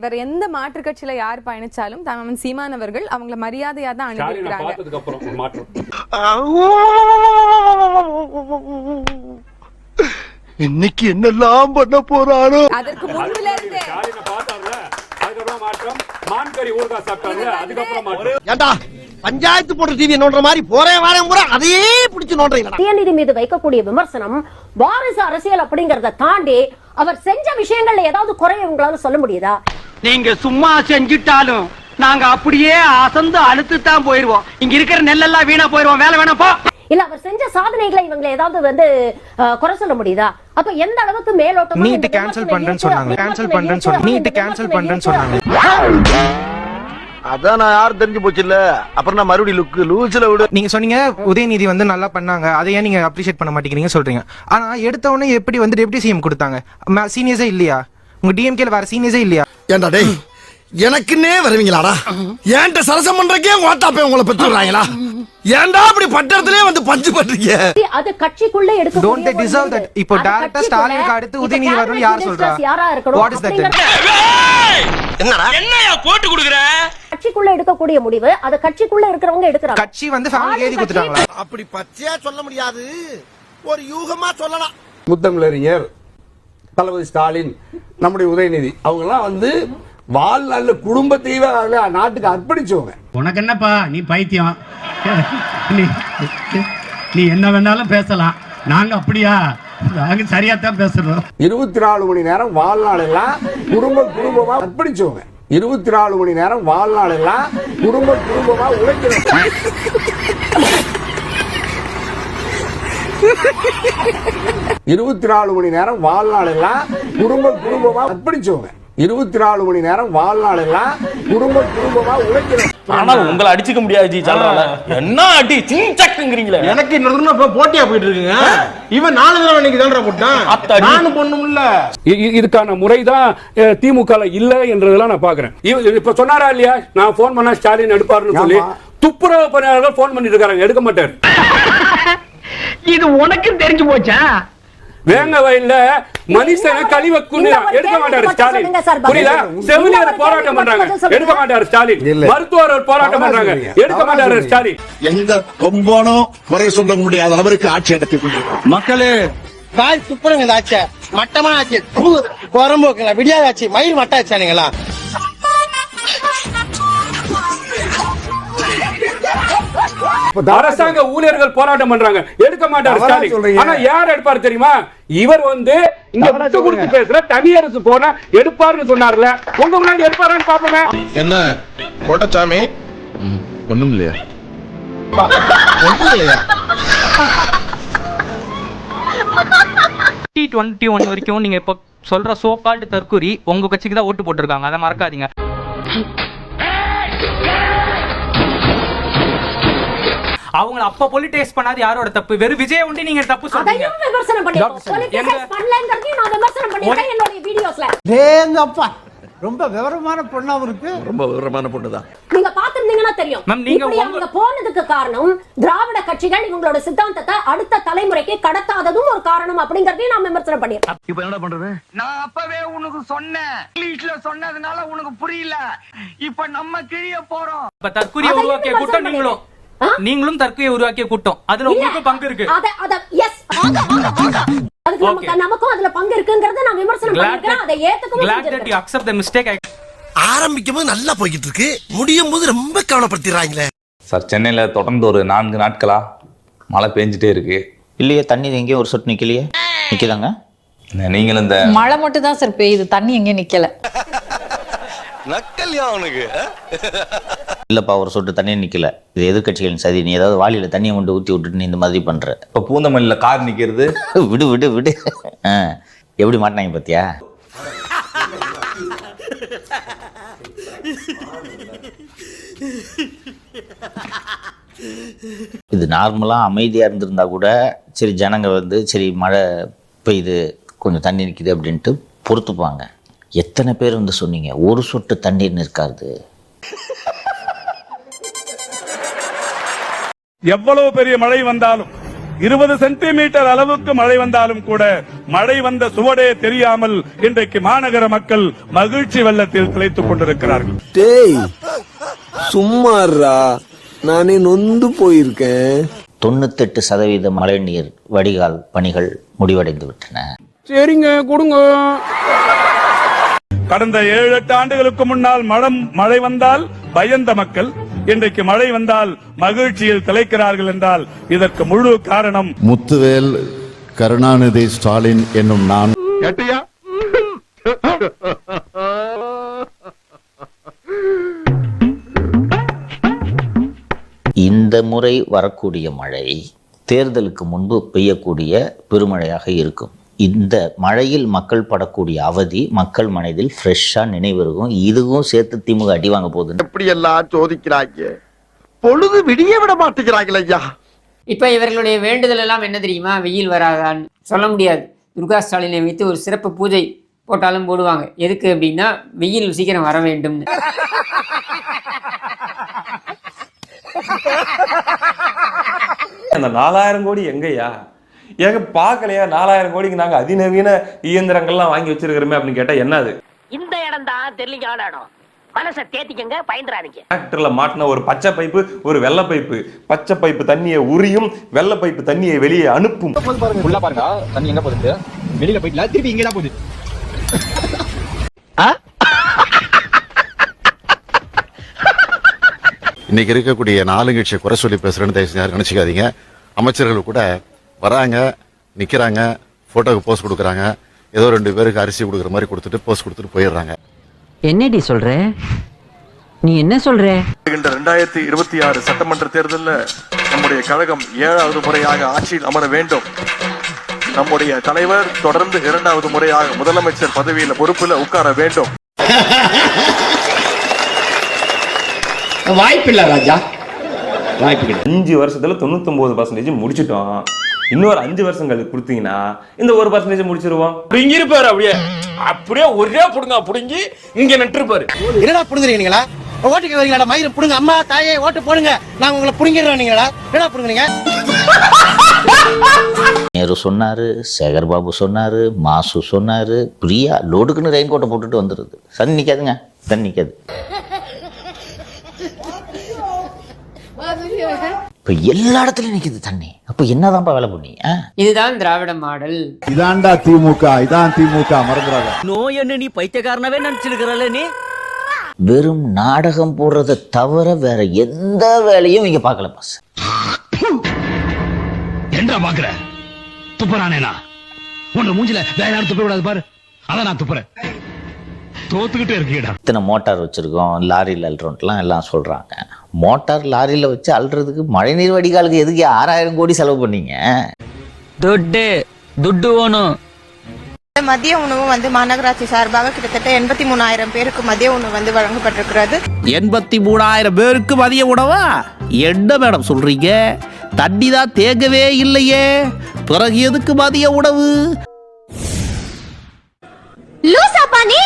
வேற எந்த மாற்று கட்சியில யார் பயணிச்சாலும் தமிழ் சீமானவர்கள் அவங்கள மரியாதையா தான் மாற்றம். இன்னைக்கு என்னெல்லாம் பண்ண போறானோ? அதற்கு முன்புல இருந்தே. பஞ்சாயத்து போட்ட டிவி நோண்டுற மாதிரி போறேன் வாரேன் பூரா அதையே பிடிச்சு உதயநிதி மீது வைக்கக்கூடிய விமர்சனம் வாரிசு அரசியல் அப்படிங்கறத தாண்டி அவர் செஞ்ச விஷயங்கள்ல ஏதாவது குறைய உங்களால சொல்ல முடியுதா? நீங்க சும்மா செஞ்சுட்டாலும் நாங்க அப்படியே அசந்து அழுத்து தான் போயிருவோம். இங்க இருக்கிற நெல்லெல்லாம் வீணா போயிருவோம். வேலை வேணா போ. இல்ல அவர் செஞ்ச சாதனைகளை இவங்களை ஏதாவது வந்து குறை சொல்ல முடியுதா? அப்ப எந்த அளவுக்கு மேலோட்டமா நீட் இந்த கேன்சல் பண்றேன்னு சொன்னாங்க. கேன்சல் பண்றேன்னு சொன்னாங்க இந்த நீட் கேன்சல் பண்றேன்னு. சொன்னாங்க. அதான் நான் யாரும் தெரிஞ்சு போச்சு இல்ல அப்புறம் நான் மறுபடியும் லுக்கு லூசில விடு. நீங்க சொன்னீங்க உதயநிதி வந்து நல்லா பண்ணாங்க. அதை ஏன் நீங்க அப்ரிஷியேட் பண்ண மாட்டேங்கிறீங்க சொல்றீங்க. ஆனா எடுத்த உடனே எப்படி வந்து டெப்டி சிஎம் கொடுத்தாங்க? சீனியர்ஸே இல்லையா? உங்க டிஎம்கேல வேற சீனியர்ஸே இல்லையா? ஏண்டா டேய் எனக்குன்னே வருவீங்களாடா? ஏன்ட்ட சரசம் பண்றக்கே ஓட்டாப்பே உங்களை பெற்று விடுறாங்களா? ஏன்டா அப்படி பட்டத்திலே வந்து பஞ்சு பண்றீங்க? அது கட்சிக்குள்ள எடுக்க Don't they deserve that? இப்போ ஆ ஸ்டாலினுக்கு அடுத்து உதயநிதி வரணும்னு யார் சொல்றா? that then? அப்படிங்கறது என்னடா? என்னையா போட்டு கொடுக்குற? கட்சிக்குள்ள எடுக்கக்கூடிய முடிவு அது கட்சிக்குள்ள இருக்கிறவங்க எடுக்கிறாங்க. கட்சி வந்து ஃபேமிலி எழுதி கொடுத்துட்டாங்களா அப்படி பச்சையா சொல்ல முடியாது. ஒரு யூகமா சொல்லலாம். முத்தமிழறிஞர் தளபதி ஸ்டாலின் நம்முடைய உதயநிதி அவங்கெல்லாம் வந்து வாழ்நாள்ல குடும்பத்தையே நாட்டுக்கு அர்ப்பணிச்சவங்க. உனக்கு என்னப்பா? நீ பைத்தியம். நீ நீ என்ன வேணாலும் பேசலாம். நாங்க அப்படியா? நாங்க சரியா தான் பேசுறோம். இருபத்தி நாலு மணி நேரம் வாழ்நாள் எல்லாம் குடும்ப குடும்பமா அர்ப்பணிச்சவங்க. இருபத்தி நாலு மணி நேரம் வாழ்நாள் எல்லாம் குடும்ப குடும்பமா உழைக்கிறோம் இருபத்தி நாலு மணி நேரம் வாழ்நாள் எல்லாம் குடும்ப குடும்பமா அர்ப்பணிச்சவங்க இருபத்தி நாலு மணி நேரம் வாழ்நாள் எல்லாம் குடும்ப குடும்பமா உழைக்கிறோம் ஆனா உங்களை அடிச்சுக்க முடியாது ஜி சொல்றாங்க என்ன அடி சிங்சக்குங்கிறீங்களே எனக்கு இன்னொரு போட்டியா போயிட்டு இருக்குங்க இவன் நாலு தடவை இன்னைக்கு தான்டா போட்டான். நானும் பொண்ணும்ல இ- இ- இதுக்கான முறைதான் திமுக இல்ல என்றதெல்லாம் நான் பாக்குறேன் இவ- இப்ப சொன்னாரா இல்லையா? நான் போன் பண்ணா ஸ்டாலின் எடுப்பாருன்னு சொல்லி. துப்புரவு பணியாளர்கள் போன் பண்ணிட்டு இருக்காங்க எடுக்க மாட்டாரு. இது உனக்கும் தெரிஞ்சு போச்சா? வேங்க வயல்ல மனுஷனை கழிவ எடுக்க மாட்டாரு ஸ்டாலின் புரியல. செவிலியர் போராட்டம் பண்றாங்க. எடுக்க மாட்டாரு ஸ்டாலின். மருத்துவர் போராட்டம் பண்றாங்க. எடுக்க மாட்டாரு. ஸ்டாலின் எந்த கொம்போனோ குறை சொல்ல முடியாத அளவிற்கு ஆட்சி நடத்தி மக்களே காய் துப்புரங்க ஆச்சு மட்டமா ஆச்சு குரம்போக்குங்களா விடியாது ஆச்சு மயில் மட்டா அரசாங்க ஊழியர்கள் போராட்டம் பண்றாங்க. எடுக்க மாட்டாரு ஸ்டாலின். ஆனா யார் எடுப்பாரு தெரியுமா? இவர் வந்து இங்க விட்டு கொடுத்து பேசுற தனியரசு போனா எடுப்பாருன்னு சொன்னார்ல உங்க முன்னாடி எடுப்பாருன்னு பாப்போமே. என்ன? கோட்டச்சாமி? ஒண்ணும் இல்லையா? டி டுவெண்ட்டி ஒன் வரைக்கும் நீங்க இப்போ சொல்ற சோ கால்டு தற்கூரி உங்க கட்சிக்கு தான் ஓட்டு போட்டிருக்காங்க. அதை மறக்காதீங்க. அவங்க அப்ப பொலிட்டைஸ் பண்ணாது யாரோட தப்பு? வெறும் விஜய் ஒண்டி நீங்க தப்பு சொல்றீங்க. அதையும் விமர்சனம் டேங்கப்பா ரொம்ப விவரமான பொண்ணாவும் இருக்கு ரொம்ப விவரமான பொண்ணுதான். நீங்க பாத்துருந்தீங்கன்னா தெரியும். மேம், நீங்க அவங்க போனதுக்கு காரணம் திராவிட கட்சிகள் இவங்களோட சித்தாந்தத்தை அடுத்த தலைமுறைக்கு கடத்தாததும் ஒரு காரணம் அப்படிங்கறதையும் நான் விமர்சனம் பண்ணிருக்கேன் இப்ப என்னடா பண்றது? நான் அப்பவே உனக்கு சொன்னேன். இங்கிலீஷ்ல சொன்னதுனால உனக்கு புரியல. இப்ப நம்ம கிழிய போறோம். இப்ப அதையும் உருவாக்கிய கூட்டம் நீங்களும்? நீங்களும் தற்கொலையை உருவாக்கிய கூட்டம். அதுல உங்களுக்கு பங்கு இருக்கு. நமக்கும் அதுல பங்கு இருக்குங்கறத நான் விமர்சனம் that- அதை ஏத்துக்கவும் glad that you செஞ்சிருக்கேன் accept the mistake. I ஆரம்பிக்கும் போது நல்லா போய்கிட்டு இருக்கு முடியும் போது ரொம்ப கவலைப்படுத்திடுறாங்களே சார் சென்னையில தொடர்ந்து ஒரு நான்கு நாட்களா மழை பெஞ்சிட்டே இருக்கு. இல்லையே தண்ணி எங்கேயும் ஒரு சொட்டு நிக்கலையே? நிக்கலாங்க. நீங்களும் இந்த மழை மட்டும் தான் சார் பெய்யுது. தண்ணி எங்கேயும் நிக்கல. நக்கல்யா அவனுக்கு. இல்லப்பா ஒரு சொட்டு தண்ணி நிக்கல. இது எதிர்கட்சிகளின் சதி. நீ ஏதாவது வாளியில தண்ணியை கொண்டு ஊத்தி விட்டுட்டு நீ இந்த மாதிரி பண்ற. இப்ப பூந்தமல்லியில கார் நிக்கிறது? விடு விடு விடு. எப்படி மாட்டினாங்க பாத்தியா? இது நார்மலா அமைதியா இருந்திருந்தா கூட சரி ஜனங்க வந்து சரி மழை பெய்யுது கொஞ்சம் தண்ணி நிக்குது அப்படின்ட்டு பொறுத்துப்பாங்க. எத்தனை பேர் வந்து சொன்னீங்க ஒரு சொட்டு தண்ணீர் நிற்காது எவ்வளவு பெரிய மழை வந்தாலும் இருபது சென்டிமீட்டர் அளவுக்கு மழை வந்தாலும் கூட மழை வந்த சுவடே தெரியாமல் இன்றைக்கு மாநகர மக்கள் மகிழ்ச்சி வெள்ளத்தில் திளைத்துக் கொண்டிருக்கிறார்கள். டேய் சும்மாறா நானே நொந்து போயிருக்கேன். தொண்ணூத்தெட்டு சதவீத மழைநீர் வடிகால் பணிகள் முடிவடைந்து விட்டன. சரிங்க கொடுங்க. கடந்த ஏழு எட்டு ஆண்டுகளுக்கு முன்னால் மழம் மழை வந்தால் பயந்த மக்கள் இன்றைக்கு மழை வந்தால் மகிழ்ச்சியில் திளைக்கிறார்கள் என்றால் இதற்கு முழு காரணம் முத்துவேல் கருணாநிதி ஸ்டாலின் என்னும் நான். கேட்டியா? இந்த முறை வரக்கூடிய மழை தேர்தலுக்கு முன்பு பெய்யக்கூடிய பெருமழையாக இருக்கும். இந்த மழையில் மக்கள் படக்கூடிய அவதி மக்கள் மனதில் ஃப்ரெஷ்ஷாக நினைவிருக்கும். இதுவும் சேர்த்து திமுக அடி வாங்க போகுதுன்னு. எப்படி எல்லாம் சோதிக்கிறாங்க? பொழுது விடிய விட மாட்டேங்கிறாங்களே ஐயா. இப்ப இவர்களுடைய வேண்டுதல் எல்லாம் என்ன தெரியுமா? வெயில் வராதான்னு சொல்ல முடியாது. துர்கா ஸ்டாலினை வைத்து ஒரு சிறப்பு பூஜை போட்டாலும் போடுவாங்க. எதுக்கு அப்படின்னா வெயில் சீக்கிரம் வர வேண்டும்னு. அந்த நாலாயிரம் கோடி எங்கய்யா? ஏங்க பார்க்கலையா? நாலாயிரம் கோடிக்கு நாங்க அதிநவீன இயந்திரங்கள்லாம் வாங்கி வச்சிருக்கிறோமே அப்படின்னு கேட்டா என்னது? இந்த இடம் தான் தெரியலிங்கான இடம் மனசை தேத்திக்கங்க பயந்துறாதீங்க. டிராக்டர்ல மாட்டின ஒரு பச்சை பைப்பு ஒரு வெள்ளை பைப்பு. பச்சை பைப்பு தண்ணியை உரியும் வெள்ளை பைப்பு தண்ணியை வெளியே அனுப்பும். உள்ள பாருங்க. தண்ணி எங்க போகுது? வெளியில போயிட்டு திருப்பி இங்கே தான் போகுது இன்னைக்கு இருக்கக்கூடிய நாலுங்கட்சியை குறை சொல்லி பேசுறேன்னு தயவு நினைச்சுக்காதீங்க. அமைச்சர்கள் கூட வராங்க நிக்கிறாங்க போட்டோக்கு போஸ்ட் கொடுக்குறாங்க. ஏதோ ரெண்டு பேருக்கு அரிசி கொடுக்குற மாதிரி கொடுத்துட்டு போஸ்ட் கொடுத்துட்டு போயிடுறாங்க. என்னடி சொல்ற? நீ என்ன சொல்ற? ரெண்டாயிரத்தி இருபத்தி ஆறு சட்டமன்ற தேர்தலில் நம்முடைய கழகம் ஏழாவது முறையாக ஆட்சியில் அமர வேண்டும். நம்முடைய தலைவர் தொடர்ந்து இரண்டாவது முறையாக முதலமைச்சர் பதவியில் பொறுப்பில் உட்கார வேண்டும். வாய்ப்பில்லை ராஜா. வாய்ப்பு அஞ்சு வருஷத்துல தொண்ணூத்தொன்பது பர்சன்டேஜ் முடிச்சிட்டோம். இன்னொரு அஞ்சு வருஷம் கழிச்சு கொடுத்தீங்கன்னா இந்த ஒரு பர்சன்டேஜ் முடிச்சிருவோம். புடுங்கிருப்பாரு அப்படியே. அப்படியே ஒரே புடுங்க புடுங்கி இங்க நட்டுருப்பாரு என்னடா புடுங்குறீங்களா ஓட்டுக்கு வரீங்களா மயிறு புடுங்க அம்மா தாயே ஓட்டு போடுங்க. நான் உங்களை புடுங்கிடுறோம் நீங்களா? என்னடா புடுங்குறீங்க? நேரு சொன்னாரு சேகர் பாபு சொன்னாரு மாசு சொன்னாரு பிரியா லோடுக்குன்னு ரெயின் கோட்டை போட்டுட்டு வந்துடுது தண்ணி நிற்காதுங்க தண்ணி நிற்காது இப்போ எல்லா இடத்துலயும் நிக்குது தண்ணி. அப்போ என்னதான்ப்பா வேலை பண்ணி ஆ? இதுதான் திராவிட மாடல். இதான்டா திமுக இதான் திமுக மறந்துடாத. நோய் என்ன நீ பைத்தியக்காரனவே நினைச்சிருக்கிறல்ல நீ? வெறும் நாடகம் போடுறதை தவிர வேற எந்த வேலையும் இங்க பார்க்கல பாஸ் என்ன பாக்குற? துப்புறானேனா உன்ன மூஞ்சில வேற யாரும் துப்ப விடாது பாரு. அதான் நான் துப்புறேன். தோத்துக்கிட்டே இருக்கீடா இத்தனை மோட்டார் வச்சுருக்கோம் லாரியில் அல்றோன்ட்டுலாம் எல்லாம் சொல்கிறாங்க மோட்டார் லாரியில் வச்சு அல்றதுக்கு மழைநீர் வடிகாலுக்கு எதுக்கு ஆறாயிரம் கோடி செலவு பண்ணீங்க? துட்டு துட்டு ஓணும் மதிய உணவு வந்து மாநகராட்சி சார்பாக கிட்டத்தட்ட எண்பத்தி மூணாயிரம் பேருக்கு மதிய உணவு வந்து வழங்கப்பட்டிருக்கிறது. எண்பத்தி மூணாயிரம் பேருக்கு மதிய உணவா? என்ன மேடம் சொல்றீங்க? தண்ணி தான் தேங்கவே இல்லையே. பிறகு எதுக்கு மதிய உணவு? லூசாப்பா நீ